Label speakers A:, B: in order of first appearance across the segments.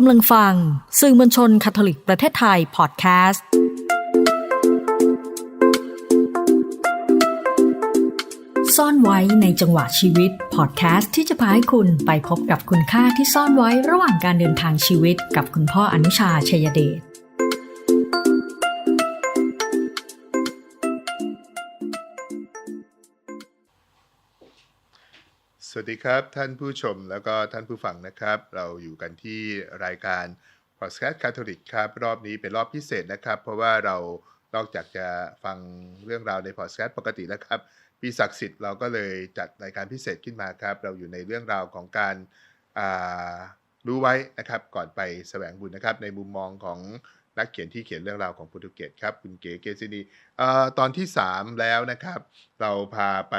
A: กำลังฟัง สื่อมวลชนคาทอลิกประเทศไทยพอดแคสต์ ซ่อนไว้ในจังหวะชีวิตพอดแคสต์ที่จะพาให้คุณไปพบกับคุณค่าที่ซ่อนไว้ระหว่างการเดินทางชีวิตกับคุณพ่ออนุชาชัยเดช
B: สวัสดีครับ ท่านผู้ชมแล้วก็ท่านผู้ฟังนะครับ เราอยู่กันที่รายการ p o d c a s t คาทอลิกครับ รอบนี้เป็นรอบพิเศษนะครับ เพราะว่าเรานอกจากจะฟังเรื่องราวใน p o d c a s t ปกติแล้วครับปีศักดิ์สิทธิ์เราก็เลยจัดรายการพิเศษขึ้นมาครับ เราอยู่ในเรื่องราวของการรู้ไว้นะครับ ก่อนไปแสวงบุญนะครับ ในมุมมองของนักเขียนที่เขียนเรื่องราวของโปรตุเกสครับคุณเก๋เกซินีตอนที่ 3 แล้วนะครับ เราพาไป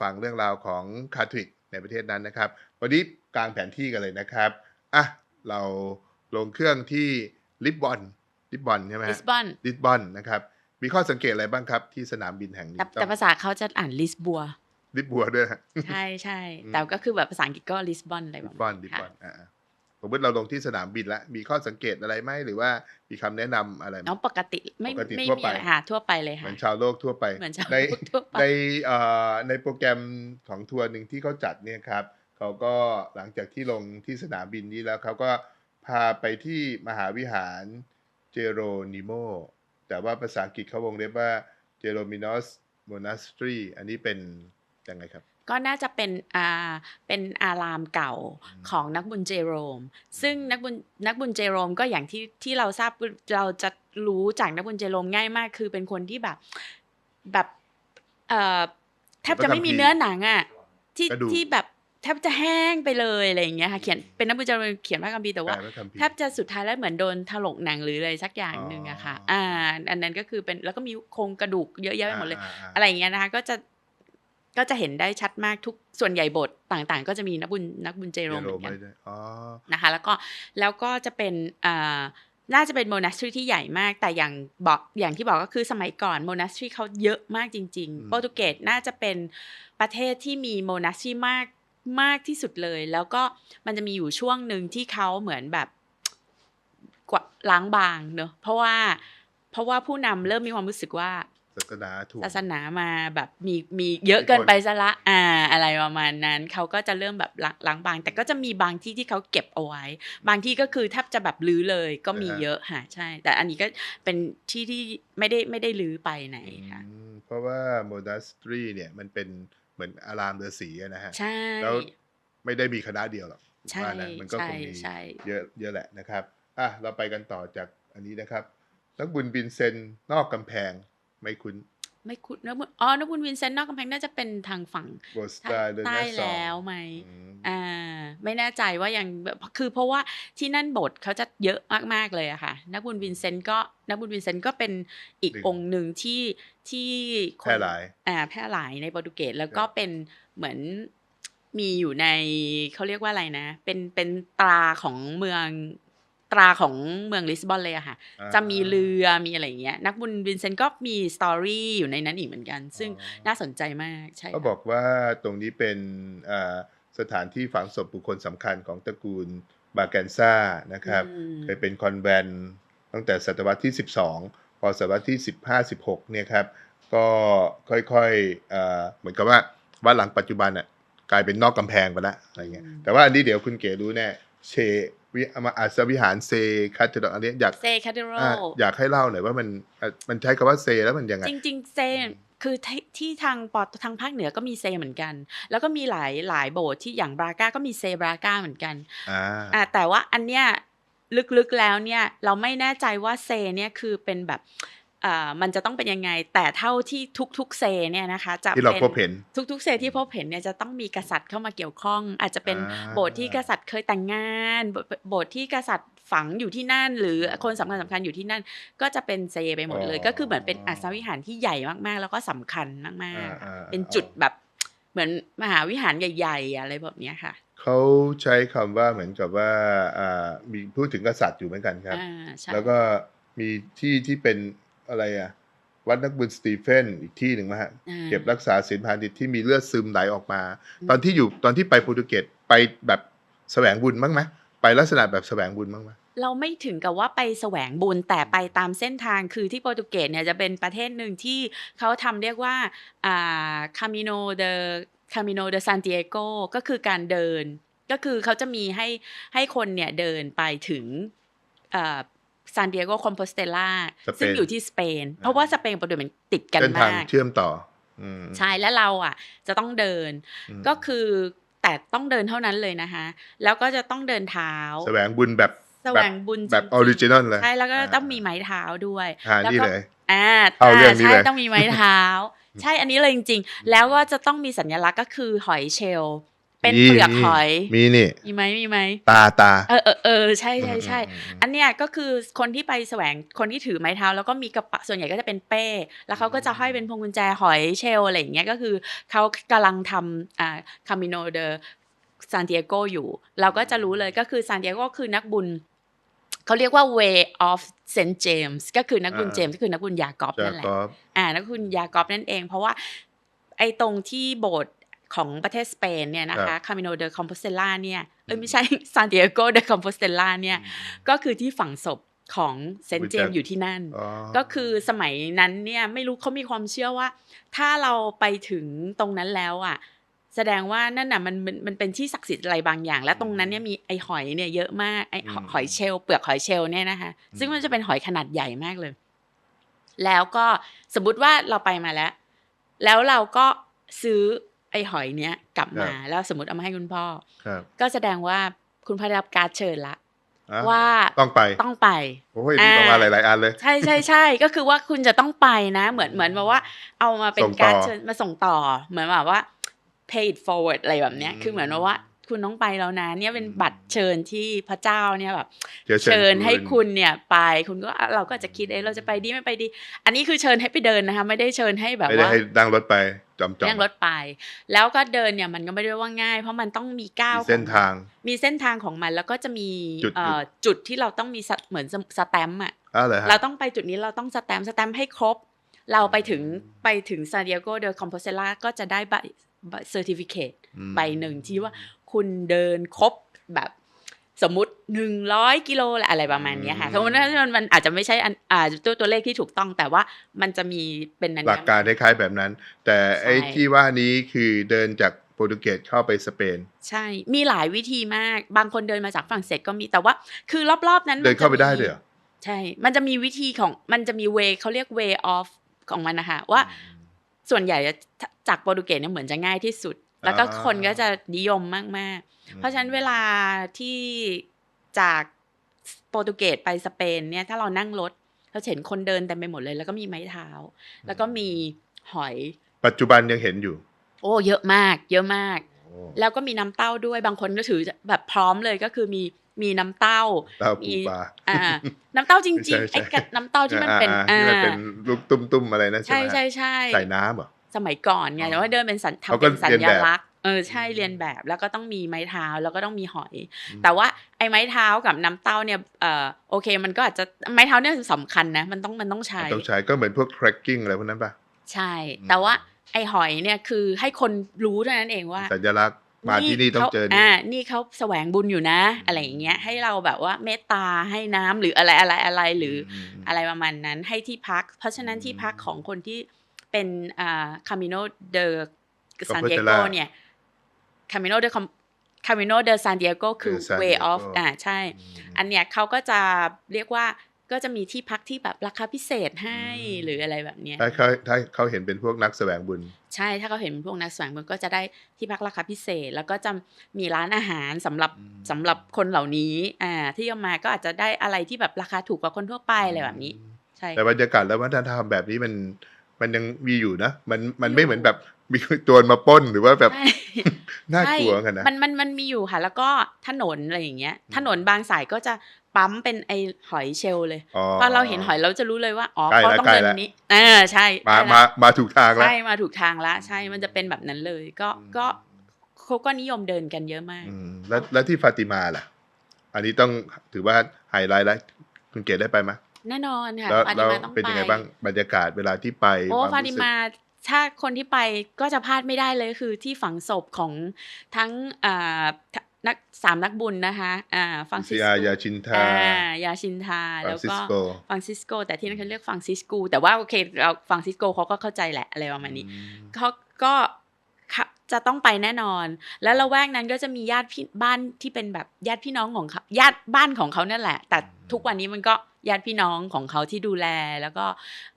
B: ฟังเรื่องราวของคาทริกในประเทศนั้นนะครับ วันนี้กลางแผนที่กันเลยนะครับอะเราลงเครื่องที่ลิบบอนลิบบอนใช่ไหมฮะ
C: ลิสบอน
B: ลิบบอนนะครับ มีข้อสังเกตอะไรบ้างครับที่สนามบินแห่งนี้
C: แต่
B: ต้
C: แต่
B: อง
C: ภาษาเขาจะอ่านลิสบัว
B: ลิบบัวด้วยฮะ
C: ใช่ใช่
B: อืม
C: แต่ก็คือแบบภาษาอังกฤษก็ลิสบอนอะไรแบ
B: ลิ
C: บ
B: บบอนลิบบ
C: ค่ะ
B: อนอ่าๆ สมมติเราลงที่สนามบินแล้วมีข้อสังเกตอะไรไหมหรือว่ามีคำแนะนำอะไรไหม
C: น้องปกติไม่
B: ปกติ
C: ไม่
B: ทั่ว
C: มี
B: ไป
C: อะไรค่ะทั่วไปเลย
B: เห
C: ค่ะ
B: มือนชาวโลกทั่วไป
C: เหมือนชาว
B: ใน
C: โลกทั่วไป
B: ในเอ่อในโปรแกรมของทัวร์หนึ่งที่เขาจัดเนี่ยครับเขาก็หลังจากที่ลงที่สนามบินนี้แล้วเขาก็พาไปที่มหาวิหารเจโรนิโมแต่ว่าภาษาอังกฤษเขาวงเล็บว่าเจโรมินอสโมนาสตรีอันนี้เป็นยังไงครับ
C: ก็น่าจะเป็นอ่าเป็นอารามเก่า
B: อืม
C: ของนักบุญเจโรม ซึ่งนักบุญนักบุญเจโรมก็อย่างที่ที่เราทราบเราจะรู้จากนักบุญเจโรมง่ายมาก คือเป็นคนที่แบบแบบเอ่อแทบจะไม่มีเนื้อหนังอะที่
B: กระดูก
C: ที่แบบแทบจะแห้งไปเลยอะไรอย่างเงี้ยค่ะเขียนเป็นนักบุญเจโรมเขียนพระคัมภีร์แต่ว่า
B: แปลว่าคัมภีร์
C: แทบจะสุดท้ายแล้วเหมือนโดนถลกหนังหรืออะไรสักอย่างหนึ่งอะค่ะ
B: อ๋ออ่
C: อ่า อันนั้นก็คือเป็นแล้วก็มีโครงกระดูกเยอะแยะไปหมดเลยา
B: ๆๆ
C: อะไรอย่างเงี้ยนะคะก็จะ ก็จะเห็นได้ชัดมากทุกส่วนใหญ่บทต่างๆ ก็จะมีนักบุญนักบุญเจโรมเหมือนกัน
B: ไว้ด้วยอ๋อ
C: นะคะ แล้วก็แล้วก็จะเป็นอ่าน่าจะเป็นโมนาสทรีที่ใหญ่มาก แต่อย่างบอกอย่างที่บอกก็คือสมัยก่อนโมนาสทรีเขาเยอะมากจริง ๆ โปรตุเกสน่าจะเป็นประเทศที่มีโมนาสทรีมากมากที่สุดเลย แล้วก็มันจะมีอยู่ช่วงหนึ่งที่เขาเหมือนแบบกวาดล้างบางเนอะเพราะว่าเพราะว่าผู้นำเริ่มมีความรู้สึกว่า
B: ศาสนาถูก
C: ศาสนามาแบบมีมีเยอะเกินไปซะละอ่า อะไรประมาณนั้นเขาก็จะเริ่มแบบล้างล้างบาง แต่ก็จะมีบางที่ที่เขาเก็บเอาไว้ บางที่ก็คือแทบจะแบบลื้อเลยก็มี
B: อ่าฮะ
C: เยอะค่ะใช่ แต่อันนี้ก็เป็นที่ที่ไม่ได้ไม่ได้ลื้อไปไหนค่ะ
B: อืมเพราะว่าโมนาสตรีเนี่ยมันเป็นเหมือนอารามฤาษีอะนะฮะ
C: ใช่
B: แล้วไม่ได้มีคณะเดียวหรอกผม
C: ใช่
B: ว่านะมันก็คงมี
C: ใช่ใช่
B: เยอะเยอะแหละนะครับอะเราไปกันต่อจากอันนี้นะครับนักบุญบินเซนนอกกำแพง ไม่คุ้น
C: ไม่คุ้นนักบุญอ๋อนักบุญวินเซนต์นอกกำแพงน่าจะเป็นทางฝั่ง
B: โบส
C: ทาง
B: ตาเดน
C: ใต้
B: แซ
C: แล้วไหม
B: อืม
C: อ่าไม่แน่ใจว่ายังแบบคือเพราะว่าที่นั่นโบสถ์เขาจะเยอะมากๆเลยอะค่ะ นักบุญวินเซนต์ก็นักบุญวินเซนต์ก็เป็นอีกองค์หนึ่งที่ที่ค
B: แพร่
C: น
B: หลาย
C: อ่าแพร่หลายในโปรตุเกสแล้วก็
B: ครับ
C: เป็นเหมือนมีอยู่ในเขาเรียกว่าอะไรนะ เป็นเป็นตราของเมือง ตราของเมืองลิสบอนเลยอะค่ะ
B: อ่า
C: จะมีเรือมีอะไรอย่างเงี้ยนักบุญวินเซนต์ก็มีสตอรี่อยู่ในนั้นอีกเหมือนกัน ซึ่ง
B: อ๋อ
C: น่าสนใจมากใช่
B: เขา
C: ค่ะ
B: บอกว่าตรงนี้เป็นอ่าสถานที่ฝังศพบุคคลสำคัญของตระกูลบาแกนซ่านะครับ
C: อืม
B: เคยเป็นคอนแวนต์ตั้งแต่ศตวรรษที่ 12 พอศตวรรษที่ 15 16 เนี่ยครับ ก็ค่อยๆเอ่อเหมือนกับว่าบ้านหลังปัจจุบันอะกลายเป็นนอกกำแพงไปแล้วอะไรเงี้ย
C: อืม
B: แต่ว่าอันนี้เดี๋ยวคุณเก๋รู้แน่เช วิมาอาสวิหารเซคาเทดอันนี้อยาก
C: เซคาเดโร
B: อะอยากให้เล่าหน่อยว่ามันอะมันใช้คำว่าเซแล้วมันยังไง
C: จริง ๆ เซคือที่ที่ทางปอทางภาคเหนือก็มีเซเหมือนกัน แล้วก็มีหลายหลายโบสถ์ที่อย่างบราก้าก็มีเซบราก้าเหมือนกัน
B: อ่า
C: อ่าแต่ว่าอันเนี้ยลึกๆแล้วเนี่ยเราไม่แน่ใจว่าเซเนี่ยคือเป็นแบบอ่า มันจะต้องเป็นยังไง แต่เท่าที่ทุกๆเซเนี่ยนะคะจะ
B: ที่เรา
C: ป็น
B: พบเห็น
C: ทุกๆเซที่พบเห็นเนี่ยจะต้องมีกษัตริย์เข้ามาเกี่ยวข้อง อาจจะเป็น
B: อ่า
C: โบสถ์ที่กษัตริย์เคยแต่งงานโบสถ์โบสถ์ที่กษัตริย์ฝังอยู่ที่นั่น หรือคนสำคัญสำคัญอยู่ที่นั่น ก็จะเป็นเซไปหมดเลย
B: อ๋อ
C: ก็คือเหมือนเป็นอัศวิหารที่ใหญ่มากๆ แล้วก็สำคัญมาก
B: อ่า
C: ๆ
B: อ่า
C: เป็นจุดแบบเหมือนมหาวิหารใหญ่ๆ อะไรแบบเนี้ยค่ะ
B: เขาใช้คำว่าเหมือนกับว่าอ่ามีพูดถึงกษัตริย์อยู่เหมือนกันครับ
C: อ่าใช่
B: แล้วก็มีที่ที่เป็น อะไรอะ วัดนักบุญสตีเฟนอีกที่หนึ่งมาฮะ
C: อ่า
B: เก็บรักษาศีลพาณิชย์ที่มีเลือดซึมไหลออกมา
C: อืม
B: ตอนที่อยู่ตอนที่ไปโปรตุเกสไปแบบแสวงบุญบ้างไหมไปลักษณะแบบแสวงบุญบ้างไหม
C: เราไม่ถึงกับว่าไปแสวงบุญแต่ไปตามเส้นทางคือที่โปรตุเกสเนี่ยจะเป็นประเทศหนึ่งที่เขาทำเรียกว่าอ่า Camino de Camino de Santiago ก็คือการเดิน ก็คือเขาจะมีให้ให้คนเนี่ยเดินไปถึง ซานดิเอโกคอมโพสเตลา
B: สเปน
C: ซึ่งอยู่ที่สเปน เพราะว่าสเปนกับโปรตุเกสมันติดกัน
B: เส้นทาง
C: มาก
B: เชื่อมต่ออืม
C: ใช่แล้วเราอะ จะต้องเดิน
B: อืม
C: ก็คือแต่ต้องเดินเท่านั้นเลยนะคะ แล้วก็จะต้องเดินเท้า
B: แสวงบุญแบบ
C: แสวงบุญ
B: แบบ
C: จ
B: อ
C: งๆ
B: อริจินอลเลย
C: ใช่แล้วก็
B: อ่า
C: ต้องมีไม้เท้าด้วย
B: อ่า
C: แล้ว
B: นี่
C: ก็
B: เลย
C: อ่า
B: เข้าเรื่องนี้
C: ใช่
B: เลย
C: ต้องมีไม้เท้า ใช่อันนี้เลยจริง ๆ แล้วก็จะต้องมีสัญลักษณ์ก็คือหอยเชลล์ เป็น
B: มี
C: เปลือก
B: มี
C: หอย
B: มีนี่
C: มีไหมมีไหม
B: ตาตา
C: เออเออเออใช่ใช่ใช่
B: อืมอืม
C: อันเนี้ยก็คือคนที่ไปแสวงคนที่ถือไม้เท้า แล้วก็มีกระเป๋าส่วนใหญ่ก็จะเป็นเป้ แล้วเขาก็จะห้อยเป็นพวงกุญแจหอยเชลล์อะไรอย่างเงี้ยก็คือเขากำลังทำอ่าคามิโนเดอซานติเอโกอยู่ เราก็จะรู้เลยก็คือซานติเอโกคือนักบุญเขาเรียกว่า way of Saint James ก็คือนักบุญ
B: อ่า
C: เจมส์ก็คือนักบุญยากอบ
B: จา
C: นั่นแหละ
B: กอบ
C: อ่านักบุญยากอบนั่นเอง เพราะว่าไอ้ตรงที่โบสถ์ ของประเทศสเปนเนี่ยนะคะคามิโนเดอคอมโพสเตล่าเนี่ยเอ้ยไม่ใช่ซานติเอโกเดคอมโพสเตล่าเนี่ยก็คือที่ฝังศพของเซนต์เจมส์อยู่ที่นั่น
B: อ๋อ
C: ก็คือสมัยนั้นเนี่ยไม่รู้เขามีความเชื่อว่า ถ้าเราไปถึงตรงนั้นแล้วอะแสดงว่านั่นน่ะมันมันมันเป็นที่ศักดิ์สิทธิ์อะไรบางอย่าง และตรงนั้นเนี่ยมีไอหอยเนี่ยเยอะมากไอหอยหอยเชลล์เปลือกหอยเชลล์เนี่ยนะคะซึ่งมันจะเป็นหอยขนาดใหญ่มากเลย แล้วก็สมมติว่าเราไปมาแล้ว แล้วเราก็ซื้อ ไอหอยเนี้ยกลับมาแล้วสมมติเอามาให้คุณพ่อ
B: ครับ
C: ก็แสดงว่าคุณพ่อได้รับการดเชิญละ
B: อะ
C: ว่า
B: ต้องไป
C: ต้องไป
B: โอ้ยนี่ต้องมาหลายๆอันเลย
C: ใช่ใช่ใช่ก็คือว่าคุณจะต้องไปนะ เหมือนเหมือนแบบว่า เอามาเป็น
B: ส่งต่อ
C: การดเชิญมาส่งต่อ เหมือนแบบว่า pay it forward อะไรแบบเนี้ย
B: อืม
C: คือเหมือนว่า คุณต้องไปแล้วนะเนี่ยเป็นบัตรเชิญที่พระเจ้าเนี่ยแบบ
B: เดี๋ยว
C: เชิญให้คุณเนี่ยไปคุณก็เราก็อาจจะคิดเอ้เราจะไปดีไม่ไปดี อันนี้คือเชิญให้ไปเดินนะคะไม่ได้เชิญให้แบบ
B: ไม่ได้
C: ว่า
B: ให้นั่งรถไปจอมจอม
C: นั่งรถไป แล้วก็เดินเนี่ยมันก็ไม่ได้ว่าง่าย เพราะมันต้องมีก้าว
B: มีเส้น
C: ของ
B: ทาง
C: มีเส้นทางของมันแล้วก็จะมี
B: จุด
C: เอ่อจุดที่เราต้องมีสเหมือนสแตมป์อะ
B: อ้าวเหรอฮะ
C: เราต้องไปจุดนี้เราต้องสแตมป์สแตมป์ให้ครบ เราไปถึงไปถึงซาดิเอโกเดอคอมโพเซล่าก็จะได้ใบเซอร์ติฟิเคต
B: อืม
C: ใบหนึ่งที่ว่า คุณเดินครบแบบสมมุติหนึ่งร้อยกิโลอะไรประมาณเนี้ยค่ะสมมติว่ามันมันอาจจะไม่ใช่อันอ่าตัวตัวเลขที่ถูกต้องแต่ว่ามันจะมีเป็นนัน
B: หลักการคล้ายๆแบบนั้น แต่ไอ้
C: ใช่
B: ที่ว่านี้คือเดินจากโปรตุเกสเข้าไปสเปน
C: ใช่มีหลายวิธีมาก บางคนเดินมาจากฝรั่งเศสก็มีแต่ว่า คือรอบๆนั้น
B: เดินเข้าไป
C: มัจะ
B: ได้
C: มี
B: เลยเหรอ
C: ใช่ มันจะมีวิธีของมันจะมีเวเขาเรียก way of ของมันนะคะว่าส่วนใหญ่จะจากโปรตุเกสเนี่ยเหมือนจะง่ายที่สุด แล้วก็
B: อ่า
C: คนก็จะนิยมมาก ๆ เพราะฉะนั้นเวลาที่จากโปรตุเกสไปสเปนเนี่ยถ้าเรานั่งรถเราจะเห็นคนเดินเต็มไปหมดเลย แล้วก็มีไม้เท้า แล้วก็มีหอย
B: ปัจจุบันยังเห็นอยู่
C: โอ้เยอะมาก เยอะมาก
B: โอ้
C: แล้วก็มีน้ำเต้าด้วยบางคนก็ถือแบบพร้อมเลยก็คือมีมีน้ำเต้า
B: เต้าปู
C: มี
B: ปลา
C: อ่า น้ำเต้าจ
B: ใช่
C: ริงๆ
B: ใช่
C: ไอ้กระน้ำเต้าที่มันเป็น
B: อ่า
C: อ่า
B: ที่มันเป็นลูกตุ้มๆอะไรนะใช่
C: ใช่
B: ไหม
C: ใช่ใช่
B: ใส่น้ำเหรอ
C: สมัยก่อนไง
B: อ๋อ
C: แต่ว่าเดินเป็นสัญ
B: เขา
C: ทำ
B: ก็
C: เป็นสั
B: เรียน
C: ญ
B: แบบ
C: ลักษณ์เออใช่เรียนแบบแล้วก็ต้องมีไม้เท้าแล้วก็ต้องมีหอย
B: อืม
C: แต่ว่าไอ้ไม้เท้ากับน้ำเต้าเนี่ยเอ่อโอเค มันก็อาจจะไม้เท้าเนี่ยสำคัญนะมันต้องมันต้องใช้
B: มันต้องใช้ก็เหมือนพวก tracking อะไรพวกนั้นป่ะ
C: ใช่
B: อืม
C: แต่ว่าไอ้หอยเนี่ยคือให้คนรู้เท่านั้นเองว่า
B: สัญลักษณ์มาที่นี่ต้องเจอ
C: ขา
B: นี่
C: อ่านี่เขาแสวงบุญอยู่นะ อะไรอย่างเงี้ยให้เราแบบว่าเมตตาให้น้ำหรืออะไรอะไรอะไรหรือ
B: ม
C: อะไรประมาณนั้นให้ที่พัก เพราะฉะนั้นที่พักของคนที่ เป็นอ่าคามิโนเดอซานดิเอโก
B: Compostela
C: เนี่ยคามิโนเดอคามิโนเดอซานดิเอโกคือ
B: คือ San
C: way
B: Diego
C: of อ่าใช่ อันเนี้ยเขาก็จะเรียกว่าก็จะมีที่พักที่แบบราคาพิเศษให้
B: อืม
C: หรืออะไรแบบเนี้ย
B: ถ้าเขาถ้าเขาเห็นเป็นพวกนักแสวงบุญ
C: ใช่ถ้าเขาเห็นพวกนักแสวงบุญก็จะได้ที่พักราคาพิเศษ แล้วก็จะมีร้านอาหารสำหรับ
B: อืม
C: สำหรับคนเหล่านี้อ่าที่เอามาก็อาจจะได้อะไรที่แบบราคาถูกกว่าคนทั่วไปอะไรแบบนี้ ใช่
B: แต่บรรยากาศและวัฒนธรรมแบบนี้มัน มันยังมีอยู่นะ มันมันไม่เหมือนแบบมีโจรมาปล้นหรือว่าแบบ
C: ใช่
B: น่ากลัวกันนะ
C: มันมันมันมีอยู่ค่ะ แล้วก็ถนนอะไรอย่างเงี้ย
B: อืม
C: ถนนบางสายก็จะปั๊มเป็นไอหอยเชลล์เลย
B: อ๋อ
C: พอเราเห็นหอยเราจะรู้เลยว่าอ๋อ
B: ใกล้
C: เขา
B: แล้ว
C: ต้อง
B: ใกล้
C: เดิน
B: แล้ว
C: นี้อ่าใช่
B: มา
C: ใช่
B: มา
C: แล้ว
B: มาถูกทางแล้ว
C: ใช่มาถูกทางละใช่มันจะเป็นแบบนั้นเลย ก็ก็เขาก็นิยมเดินกันเยอะมาก
B: อืมแล้วแล้วที่ฟาติมาล่ะ อันนี้ต้องถือว่าไฮไลท์แล้วคุณเกดได้ไปไหม
C: แน่นอนค่ะ
B: แล้ว
C: ฟาติ
B: แล้ว
C: มาต้อง
B: เป็นยังไง
C: ไป
B: บ้างบรรยากาศเวลาที่ไป
C: โอ้
B: คว
C: ฟา
B: รู้
C: ติ
B: สึก
C: มาถ้าคนที่ไปก็จะพลาดไม่ได้เลยคือที่ฝังศพของทั้งอ่าทนักสามนักบุญนะคะอ่าฟังซิ
B: ซี
C: ส
B: อา
C: โก
B: ยาชินทา
C: อ่ายาชินทา
B: ฟราน
C: แล้ว
B: ซิ
C: ก็
B: สโก
C: ฟังซิสโก แต่ที่นั่นเขาเรียกฟังซิสกูแต่ว่าโอเคเราฟังซิสโกเขาก็เข้าใจแหละอะไรประมาณนี้
B: อืม
C: เขาก็ค่ะจะต้องไปแน่นอน แล้วละแวกนั้นก็จะมีญาติพี่บ้านที่เป็นแบบญาติพี่น้องของเขาญาติบ้านของเขานั่นแหละ แต่ทุกวันนี้มันก็ ญาติพี่น้องของเขาที่ดูแล แล้วก็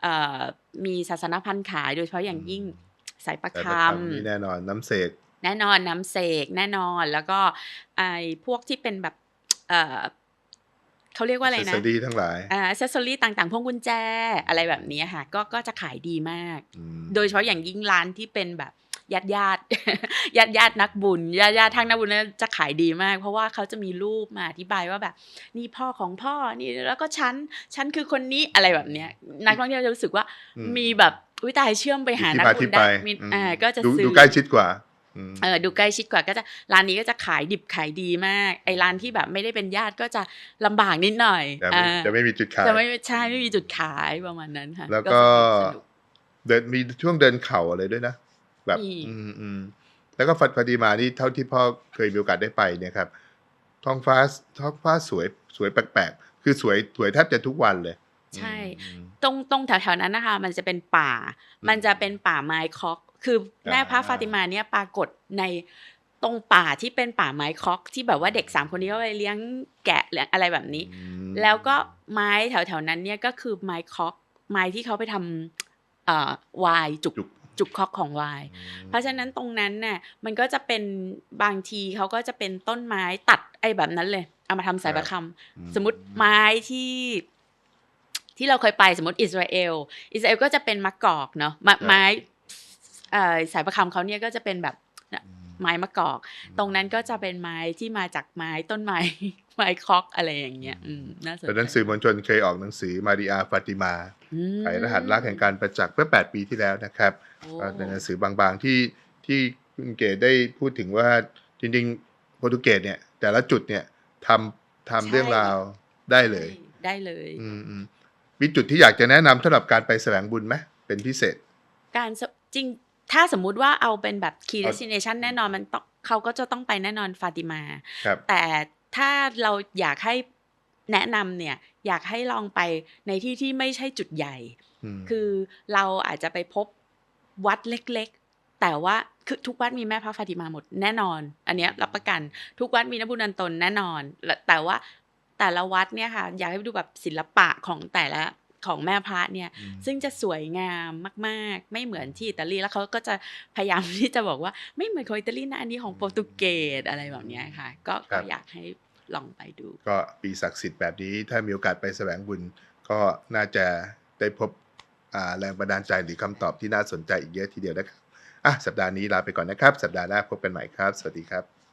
C: เอ่อมีศาสนพันธ์ขายโดยเฉพาะอย่างยิ่งสายประ
B: แต่
C: ค
B: ประคำนี่แน่นอนน้ำเสกำ
C: แน่นอนน้ำเสกแน่นอนแล้วก็ไอ้พวกที่เป็นแบบเอ่อเขาเรียกว่าอะไรนะ
B: เซสดีทั้งหลาย
C: อ่าอ c เซสซอรี่ต่างๆ พวงกุญแจอะไรแบบนี้ค่ะ ก็ก็จะขายดีมาก
B: อืม
C: โดยเฉพาะอย่างยิ่งร้านที่เป็นแบบ ญาติญาติญาติญาตินักบุญญาติญาติทางนักบุญนั้นจะขายดีมาก เพราะว่าเขาจะมีรูปมาอธิบายว่าแบบ นี่พ่อของพ่อนี่แล้วก็ฉันฉันคือคนนี้อะไรแบบเนี้ย นักท่องเที่ยวจะรู้สึกว่า
B: อืม
C: มีแบบวิตายเชื่อมไปหา
B: ที่
C: นัก
B: มา
C: บุ
B: ที่
C: ญ
B: ไป
C: ได้มี
B: อืม
C: อ่าก็จะ
B: ดู
C: ซื้อ
B: ดูใกล้ชิดกว่าอืม
C: เออดูใกล้ชิดกว่าก็จะร้านนี้ก็จะขายดิบขายดีมากไอ้ร้านที่แบบไม่ได้เป็นญาติก็จะลำบากนิดหน่อย
B: จะไม่
C: อ่า
B: จะไม่มีจุดขาย
C: จะไม่ใช่ไม่มีจุดขายประมาณนั้นค่ะ
B: แล้วก็
C: สนุก
B: เดินมีช่วงเดินเข่าอะไรด้วยนะ แบบ
C: มี
B: อืมอืมแล้วก็ฟัดพอดีมานี่เท่าที่พ่อเคยมีโอกาสได้ไปเนี่ยครับ ท้องฟ้าท้องฟ้าสวยสวยแปลกๆ คือสวยสวยแทบจะทุกวันเลย
C: ใช่
B: อืม
C: ตรงตรงแถวๆนั้นนะคะ มันจะเป็นป่า
B: ม
C: มันจะเป็นป่าไม้คอก คือแม่พระ
B: อ่า
C: ฟาติมาเนี่ยปรากฏในตรงป่าที่เป็นป่าไม้คอก ที่แบบว่าเด็กสามคนนี้ก็ไปเลี้ยงแกะเลี้ยงอะไรแบบนี้
B: อืม
C: แล้วก็ไม้แถวๆนั้นเนี่ยก็คือไม้คอก ไม้ที่เขาไปทำเอ่อไวายจุก
B: จุก
C: จุกคอกของไวาย
B: อืม
C: เพราะฉะนั้นตรงนั้นน่ะมันก็จะเป็นบางทีเขาก็จะเป็นต้นไม้ตัดไอ้แบบนั้นเลย เอามาทำสายประคำสมมติไม้ที่ที่เราเคยไปสมมติอิสราเอลอิสราเอลก็จะเป็นมะกอกเนาะไม้ไม้เอ่อสายประคำเขาเนี่ยก็จะเป็นแบบ ไม้มะกอก ตรงนั้นก็จะเป็นไม้ที่มาจากไม้ต้นไม้ไม้คอกอะไรอย่างเงี้ยอืมน่าสน
B: ตอน
C: ใจ
B: นั้นสื่อมวลชนเคยออกหนังสือมาริอาฟาติมา
C: อืม
B: ไขรหัสรักแห่งการประจักษ์เมื่อ 8 ปีที่แล้วนะครับ
C: โอ้
B: ก็เป็นหนังสือบางๆที่ที่คุณเกดได้พูดถึงว่าจริงๆโปรตุเกสเนี่ย แต่ละจุดเนี่ยทำทำเรื่องราวได้เลย
C: ได้เลย
B: อืมอืมมีจุดที่อยากจะแนะนำสำหรับการไปแสวงบุญไหมเป็นพิเศษ
C: การสจริง ถ้าสมมุติว่าเอาเป็นแบบ key
B: เอา
C: destination แน่นอนมันต้องเขาก็จะต้องไปแน่นอนฟาติมา
B: ครับ
C: แต่ถ้าเราอยากให้แนะนำเนี่ยอยากให้ลองไปในที่ที่ไม่ใช่จุดใหญ่
B: ม
C: คือเราอาจจะไปพบวัดเล็กๆ แต่ว่าคือทุกวัดมีแม่พระฟาติมาหมดแน่นอน อันเนี้ยรับประกัน ทุกวัดมีนบุญนันตนแน่นอนและแต่ว่าแต่ละวัดเนี่ยค่ะ อยากให้ไปดูแบบศิลปะของแต่ละ ของแม่พระเนี่ย
B: อืม
C: ซึ่งจะสวยงามมาก ๆ ไม่เหมือนที่อิตาลีแล้วเขาก็จะพยายามที่จะบอกว่าไม่เหมือนของอิตาลีนะอันนี้ของโปรตุเกสอะไรแบบเนี้ยค่ะ ก็
B: ครั
C: ก็
B: บ
C: อยากให้ลองไปดู
B: ก็ปีศักดิ์สิทธิ์แบบนี้ถ้ามีโอกาสไปแสวงบุญก็น่าจะได้พบอ่าแรงบันดาลใจหรือคำตอบที่น่าสนใจอีกเยอะทีเดียวนะครับอะสัปดาห์นี้ลาไปก่อนนะครับ สัปดาห์หน้าพบกันใหม่ครับ สวัสดีครับ